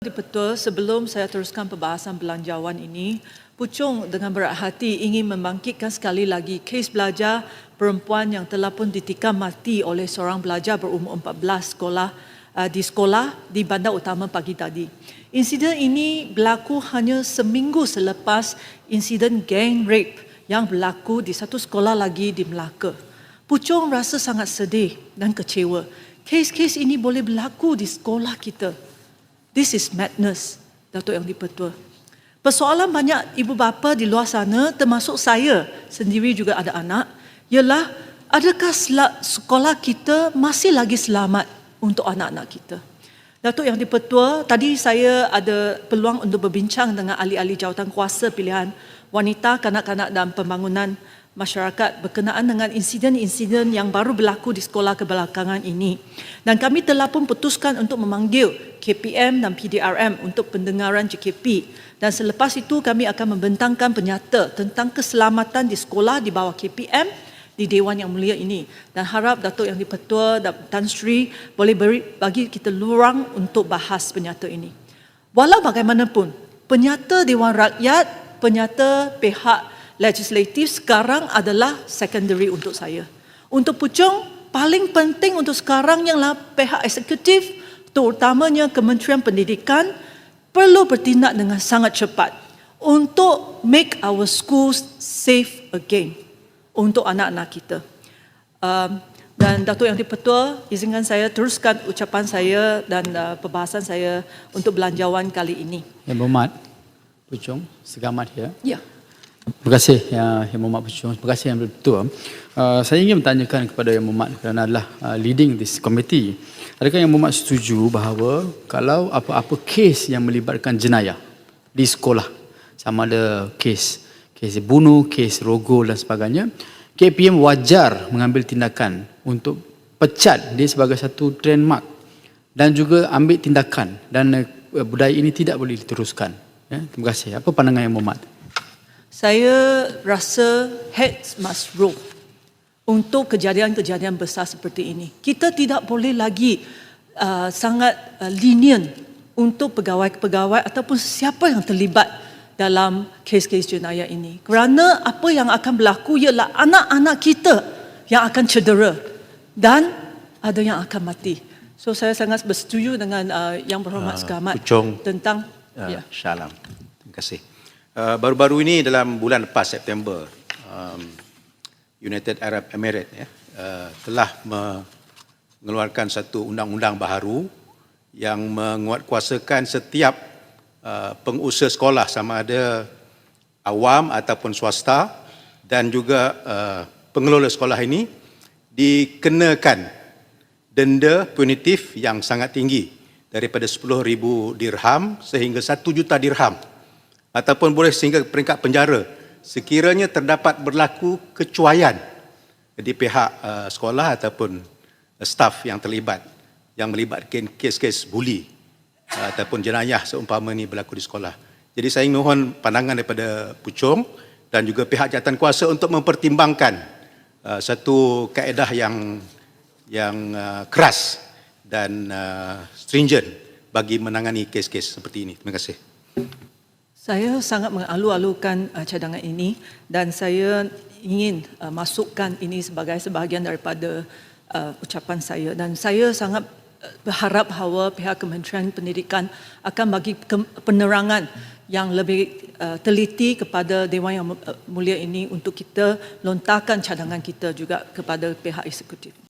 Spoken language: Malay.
Betul, sebelum saya teruskan perbahasan belanjawan ini, Pucung dengan berat hati ingin membangkitkan sekali lagi kes belajar perempuan yang telah pun ditikam mati oleh seorang pelajar berumur 14 sekolah uh, di sekolah di bandar utama pagi tadi. Insiden ini berlaku hanya seminggu selepas insiden gang rape yang berlaku di satu sekolah lagi di Melaka. Pucung rasa sangat sedih dan kecewa. Kes-kes ini boleh berlaku di sekolah kita. This is madness, Datuk Yang Dipertua. Persoalan banyak ibu bapa di luar sana, termasuk saya sendiri juga ada anak, ialah adakah sekolah kita masih lagi selamat untuk anak-anak kita? Datuk Yang Dipertua, tadi saya ada peluang untuk berbincang dengan ahli-ahli jawatan kuasa pilihan wanita, kanak-kanak dan pembangunan masyarakat berkenaan dengan insiden-insiden yang baru berlaku di sekolah kebelakangan ini. Dan kami telah pun putuskan untuk memanggil KPM dan PDRM untuk pendengaran JKP. Dan selepas itu kami akan membentangkan penyata tentang keselamatan di sekolah di bawah KPM di Dewan Yang Mulia ini. Dan harap Datuk Yang Dipertua dan Tan Sri boleh beri, bagi kita lurang untuk bahas penyata ini. Walau bagaimanapun, penyata Dewan Rakyat, penyata pihak legislatif sekarang adalah secondary untuk saya. Untuk Puchong, paling penting untuk sekarang ialah pihak eksekutif, terutamanya Kementerian Pendidikan, perlu bertindak dengan sangat cepat untuk make our schools safe again untuk anak-anak kita. Um, dan Datuk Yang Dipertua, izinkan saya teruskan ucapan saya dan uh, perbahasan saya untuk belanjawan kali ini. Yang Berhormat, Puchong, segamat ya. Ya. Terima kasih ya, Yang Mohd Puchong. Terima kasih Yang Betul. Uh, saya ingin bertanyakan kepada Yang Mohd kerana adalah uh, leading this committee. Adakah Yang Mohd setuju bahawa kalau apa-apa kes yang melibatkan jenayah di sekolah, sama ada kes kes bunuh, kes rogol dan sebagainya, KPM wajar mengambil tindakan untuk pecat dia sebagai satu trademark dan juga ambil tindakan dan uh, budaya ini tidak boleh diteruskan. Ya, terima kasih. Apa pandangan Yang Mohd? Saya rasa heads must roll untuk kejadian-kejadian besar seperti ini. Kita tidak boleh lagi uh, sangat uh, lenient untuk pegawai-pegawai ataupun siapa yang terlibat dalam kes-kes jenayah ini. Kerana apa yang akan berlaku ialah anak-anak kita yang akan cedera dan ada yang akan mati. So saya sangat bersetuju dengan uh, yang berhormat uh, Sekamat Pucung, tentang uh, ya. Shalom. Terima kasih. Uh, baru-baru ini dalam bulan lepas September um, United Arab Emirates ya, uh, telah mengeluarkan satu undang-undang baharu yang menguatkuasakan setiap uh, pengusaha sekolah sama ada awam ataupun swasta dan juga uh, pengelola sekolah ini dikenakan denda punitif yang sangat tinggi daripada 10,000 dirham sehingga 1 juta dirham ataupun boleh sehingga peringkat penjara sekiranya terdapat berlaku kecuaian di pihak uh, sekolah ataupun uh, staf yang terlibat yang melibatkan kes-kes buli uh, ataupun jenayah seumpama ini berlaku di sekolah. Jadi saya mohon pandangan daripada Pucung dan juga pihak jawatan kuasa untuk mempertimbangkan uh, satu kaedah yang yang uh, keras dan uh, stringent bagi menangani kes-kes seperti ini. Terima kasih. Saya sangat mengalu-alukan uh, cadangan ini dan saya ingin uh, masukkan ini sebagai sebahagian daripada uh, ucapan saya dan saya sangat uh, berharap bahawa pihak Kementerian Pendidikan akan bagi penerangan yang lebih uh, teliti kepada Dewan Yang uh, Mulia ini untuk kita lontarkan cadangan kita juga kepada pihak eksekutif.